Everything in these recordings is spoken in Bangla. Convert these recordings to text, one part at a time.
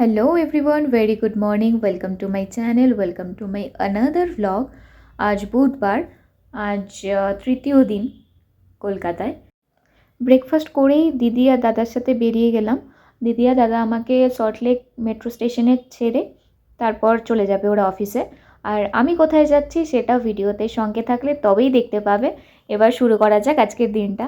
hello everyone, very good morning. Welcome to my channel. Welcome to my another vlog. আজ বুধবার, আজ তৃতীয় দিন কলকাতায়। ব্রেকফাস্ট করেই দিদি আর দাদার সাথে বেরিয়ে গেলাম। দিদি আর দাদা আমাকে সল্টলেক মেট্রো স্টেশনে ছেড়ে তারপর চলে যাবে ওরা অফিসে আর আমি কোথায় যাচ্ছি সেটা ভিডিওতে সঙ্গে থাকলে তবেই দেখতে পাবে। এবার শুরু করা যাক আজকের দিনটা।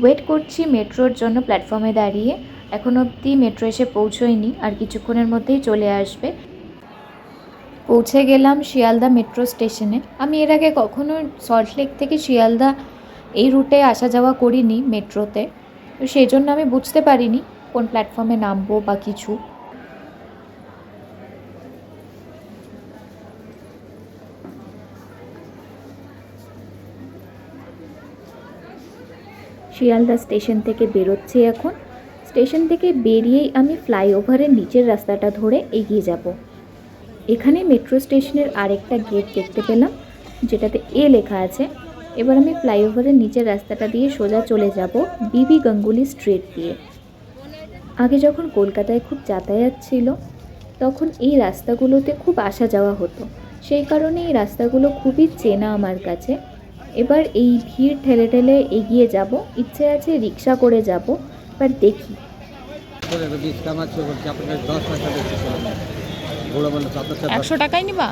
ওয়েট করছি মেট্রোর জন্য প্ল্যাটফর্মে দাঁড়িয়ে। এখন অবধি মেট্রো এসে পৌঁছয়নি, আর কিছুক্ষণের মধ্যেই চলে আসবে। পৌঁছে গেলাম শিয়ালদা মেট্রো স্টেশনে আমি এর আগে কখনো সল্টলেক থেকে শিয়ালদা এই রুটে আসা যাওয়া করিনি মেট্রোতে তো সেই জন্য আমি বুঝতে পারিনি কোন প্ল্যাটফর্মে নামবো বা কিছু। শিয়ালদা স্টেশন থেকে বেরোচ্ছি এখন। স্টেশন থেকে বেরিয়েই আমি ফ্লাইওভারের নিচের রাস্তাটা ধরে এগিয়ে যাব। এখানে মেট্রো স্টেশনের আরেকটা গেট দেখতে পেলাম, যেটাতে এ লেখা আছে। এবার আমি ফ্লাইওভারের নিচের রাস্তাটা দিয়ে সোজা চলে যাব বিবি গাঙ্গুলি স্ট্রিট দিয়ে। আগে যখন কলকাতায় খুব যাতায়াত ছিল, তখন এই রাস্তাগুলোতে খুব আসা যাওয়া হতো। সেই কারণে এই রাস্তাগুলো খুবই চেনা আমার কাছে। এবার এই ভিড় ঠেলে ঠেলে এগিয়ে যাব। ইচ্ছে আছে রিক্সা করে যাব এবার দেখি। একশো টাকাই নিবা?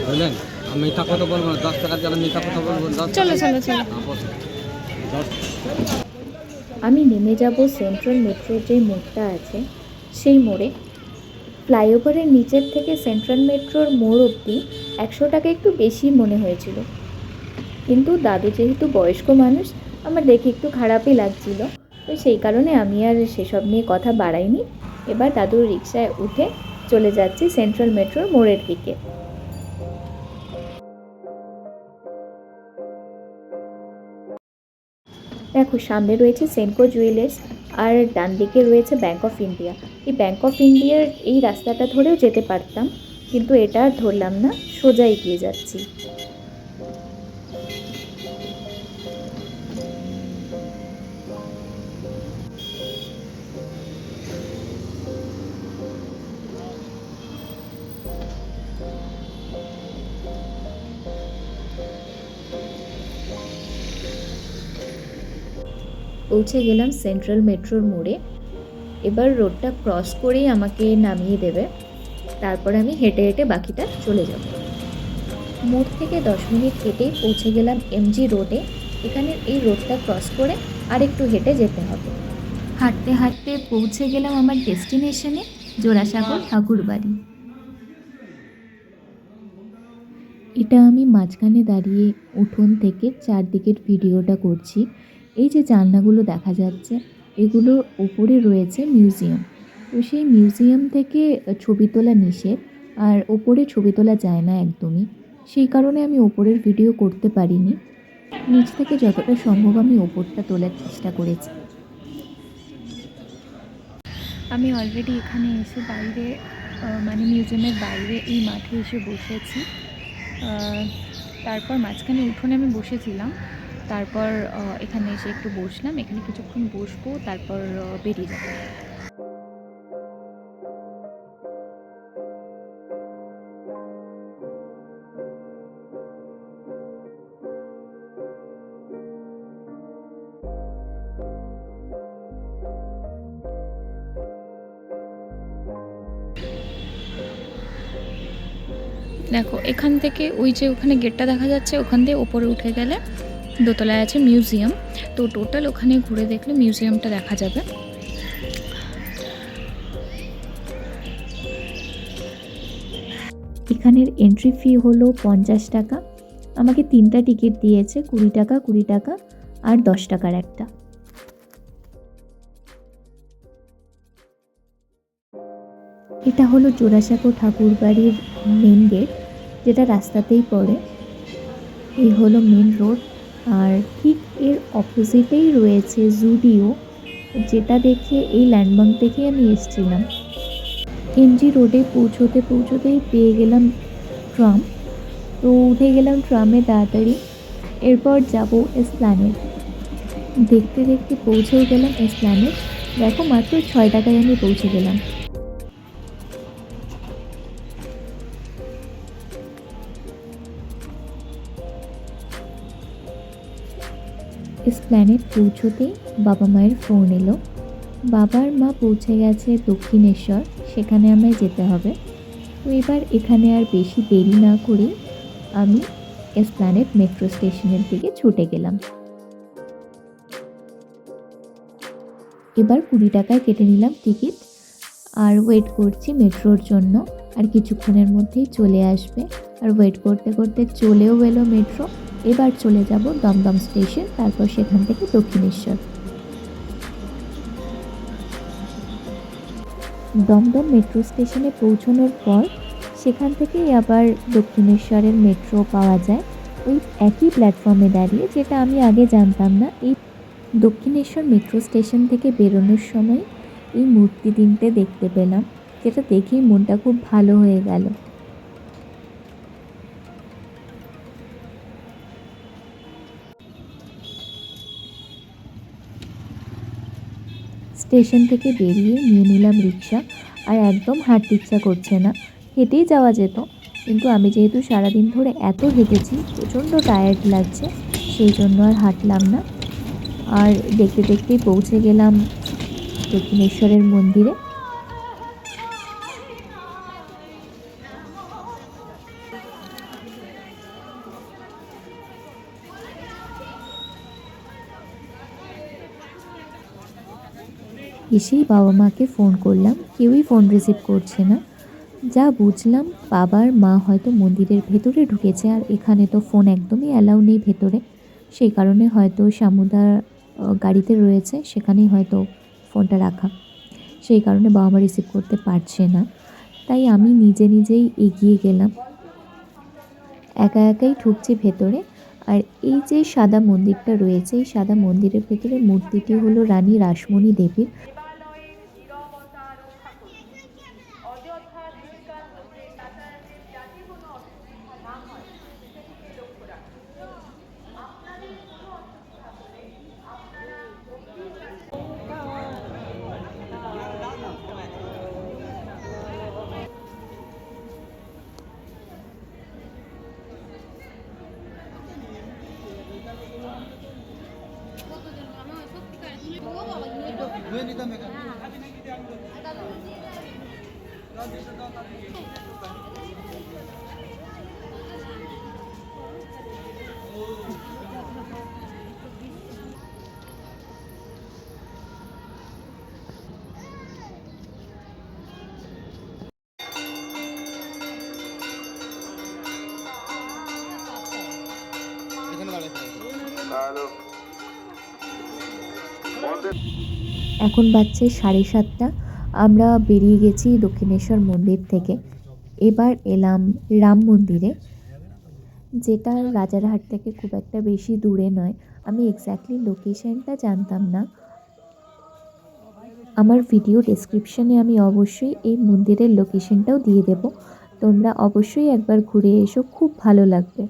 বুঝলেন? আমি মিথ্যা কথা বলব না দশ টাকার জন্য মিথ্যা কথা বলব দশ চলো টাকা- চলো চলো। হ্যাঁ, আমি নেমে যাব সেন্ট্রাল মেট্রোর যে মোড়টা আছে সেই মোড়ে। ফ্লাইওভারের নিচের থেকে সেন্ট্রাল মেট্রোর মোড় অবধি একশো টাকা একটু বেশি মনে হয়েছিল। কিন্তু দাদু যেহেতু বয়স্ক মানুষ, আমার দেখে একটু খারাপই লাগছিল। তো সেই কারণে আমি আর সেসব নিয়ে কথা বাড়াইনি। এবার দাদুর রিক্সায় উঠে চলে যাচ্ছি সেন্ট্রাল মেট্রোর মোড়ের দিকে। দেখো, সামনে রয়েছে সেনকো জুয়েলার্স। আর ডান দিকে রয়েছে ব্যাঙ্ক অফ ইন্ডিয়া এই ব্যাঙ্ক অফ ইন্ডিয়ার এই রাস্তাটা ধরেও যেতে পারতাম, কিন্তু এটা আর ধরলাম না সোজা এগিয়ে যাচ্ছি। পৌঁছে গেলাম সেন্ট্রাল মেট্রোর মোড়ে। এবার রোডটা ক্রস করেই আমাকে নামিয়ে দেবে। তারপর আমি হেঁটে হেঁটে বাকিটা চলে যাব। মোড় থেকে দশ মিনিট হেঁটেই পৌঁছে গেলাম এমজি রোডে। এখানে এই রোডটা ক্রস করে আরেকটু হেঁটে যেতে হবে। হাঁটতে হাঁটতে পৌঁছে গেলাম আমার ডেস্টিনেশনে, জোড়াসাগর ঠাকুরবাড়ি। এটা আমি মাঝখানে দাঁড়িয়ে উঠোন থেকে চারদিকের ভিডিওটা করছি। এই যে জানলাগুলো দেখা যাচ্ছে এগুলোর ওপরে রয়েছে মিউজিয়াম। তো সেই মিউজিয়াম থেকে ছবি তোলা নিষেধ, আর ওপরে ছবি তোলা যায় না একদমই। সেই কারণে আমি ওপরের ভিডিও করতে পারিনি। নিচ থেকে যতটা সম্ভব আমি ওপরটা তোলার চেষ্টা করেছি। আমি অলরেডি এখানে এসে বাইরে মানে মিউজিয়ামের বাইরে এই মাঠে এসে বসেছি। তারপর মাঝখানে উঠোনে আমি বসেছিলাম। তারপর এখানে এসে একটু বসলাম। এখানে কিছুক্ষণ বসবো, তারপর বেরিয়ে যাব। দেখো, এখান থেকে ওই যে ওখানে গেটটা দেখা যাচ্ছে, ওখান দিয়ে ওপরে উঠে গেলে দোতলায় আছে মিউজিয়াম। তো টোটাল ওখানে ঘুরে দেখলে মিউজিয়ামটা দেখা যাবে। এখানের এন্ট্রি ফি হলো পঞ্চাশ টাকা। আমাকে তিনটা টিকিট দিয়েছে, কুড়ি টাকা কুড়ি টাকা আর দশ টাকার একটা। এটা হলো জোড়াসাঁকো ঠাকুর বাড়ির মেন গেট যেটা রাস্তাতেই পড়ে। এই হলো মেন রোড আর ঠিক এর অপোজিটেই রয়েছে জুডিও যেটা দেখে এই ল্যান্ডমার্ক থেকে আমি এসেছিলাম। এমজি রোডে পৌঁছোতে পৌঁছোতেই পেয়ে গেলাম ট্রাম তো উঠে গেলাম ট্রামে তাড়াতাড়ি। এরপর যাব এসপ্ল্যানেড দেখতে দেখতে পৌঁছেও গেলাম এসপ্ল্যানেড দেখো মাত্র ছয় টাকায় আমি পৌঁছে গেলাম। এসপ্ল্যানেড পৌঁছোতেই বাবা মায়ের ফোন এলো। বাবার মা পৌঁছে গেছে দক্ষিণেশ্বর, সেখানে আমায় যেতে হবে। তো এবার এখানে আর বেশি দেরি না করে আমি এসপ্ল্যানেড মেট্রো স্টেশনের দিকে ছুটে গেলাম। এবার কুড়ি টাকায় কেটে নিলাম টিকিট আর ওয়েট করছি মেট্রোর জন্য। আর কিছুক্ষণের মধ্যেই চলে আসবে। আর ওয়েট করতে করতে চলেও এলো মেট্রো। এবার চলে যাব দমদম স্টেশন, তারপর সেখান থেকে দক্ষিণেশ্বর। দমদম মেট্রো স্টেশনে পৌঁছানোর পর সেখান থেকেই আবার দক্ষিণেশ্বরের মেট্রো পাওয়া যায়। ওই একই প্ল্যাটফর্মে দাঁড়িয়ে, যেটা আমি আগে জানতাম না, এই দক্ষিণেশ্বর মেট্রো স্টেশন থেকে বেরোনোর সময় এই মূর্তি তিনটে দেখতে পেলাম, যেটা দেখেই মনটা খুব ভালো হয়ে গেল। স্টেশন থেকে বেরিয়ে নিয়ে নিলাম রিক্সা আর একদম হাঁটতে ইচ্ছা করছে না। হেঁটেই যাওয়া যেত। কিন্তু আমি যেহেতু সারাদিন ধরে এত হেঁটেছি, প্রচণ্ড টায়ার্ড লাগছে, সেই জন্য আর হাঁটলাম না। আর দেখতে দেখতেই পৌঁছে গেলাম দক্ষিণেশ্বরের মন্দিরে। এসেই বাবা মাকে ফোন করলাম, কেউই ফোন রিসিভ করছে না। যা বুঝলাম, বাবার মা হয়তো মন্দিরের ভেতরে ঢুকেছে আর এখানে তো ফোন একদমই অ্যালাউ নেই ভেতরে। সেই কারণে হয়তো সামুদার গাড়িতে রয়েছে, সেখানেই হয়তো ফোনটা রাখা। সেই কারণে বাবা মা রিসিভ করতে পারছে না। তাই আমি নিজে নিজেই এগিয়ে গেলাম। একা একাই ঢুকছি ভেতরে। আর এই যে সাদা মন্দিরটা রয়েছে, এই সাদা মন্দিরের ভেতরে মূর্তিটি হলো রানী রাসমণি দেবীর। এখন বাজছে সাড়ে সাতটা। আমরা বেরিয়ে গেছি দক্ষিণেশ্বর মন্দির থেকে। এবার এলাম রাম মন্দিরে, যেটা রাজারহাট থেকে খুব একটা বেশি দূরে নয়। আমি এক্স্যাক্টলি লোকেশনটা জানতাম না। আমার ভিডিও ডেসক্রিপশনে আমি অবশ্যই এই মন্দিরের লোকেশনটাও দিয়ে দেব। তোমরা অবশ্যই একবার ঘুরে এসো, খুব ভালো লাগবে।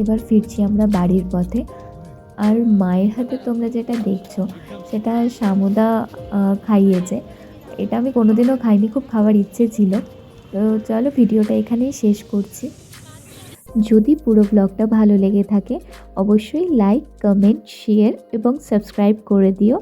এবার ফিরছি আমরা বাড়ির পথে। আর মায়ের হাতে তোমরা যেটা দেখছ, সেটা সামুদা খাইয়েছে। এটা আমি কোনোদিনও খাইনি, খুব খাওয়ার ইচ্ছে ছিল। তো চলো ভিডিওটা এখানেই শেষ করছি। যদি পুরো ব্লগটা ভালো লেগে থাকে, অবশ্যই লাইক কমেন্ট শেয়ার এবং সাবস্ক্রাইব করে দিও।